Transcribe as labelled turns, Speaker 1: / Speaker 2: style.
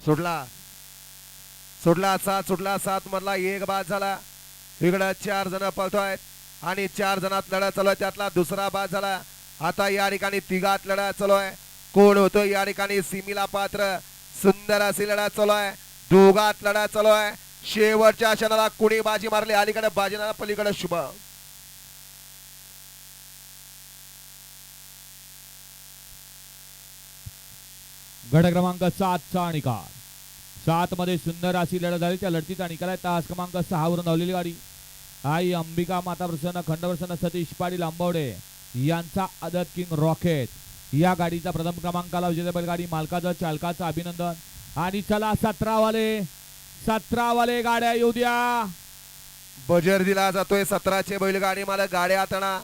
Speaker 1: सुटला सुटला सात सुटला सात मधला एक बाद झाला. इकडं चार जण पळतोय आणि चार जणात लढा चालू आहे त्यातला दुसरा बाद झाला. आता या ठिकाणी तिघात लढा चालू आहे कोण होतो? या ठिकाणी सिमीला पात्र. सुंदर अशी लढा चालू आहे दोघात लढा चालू आहे शेवटच्या क्षणाला कुणी बाजी मारली? अलीकडे बाजीनाला पलीकडे शुभ
Speaker 2: गट क्रमांक सातचा निकाल. सात मध्ये सुंदर अशी लढत झाली. त्या लढतीचा निकाल आहे. तास क्रमांक सहा वरून धावलेली गाडी. आई अंबिका माता प्रसन्न खंड प्रसन्न सतीश पाटील आंबवडे यांचा आदत किंग रॉकेट. या गाडीचा प्रथम क्रमांकाला विजेता बैलगाडी मालकाचं चालकाचं अभिनंदन. आणि चला सतरा वाले गाड्या येऊ द्या.
Speaker 1: बजर दिला जातोय सतराचे बैलगाडी मला गाड्या हाताना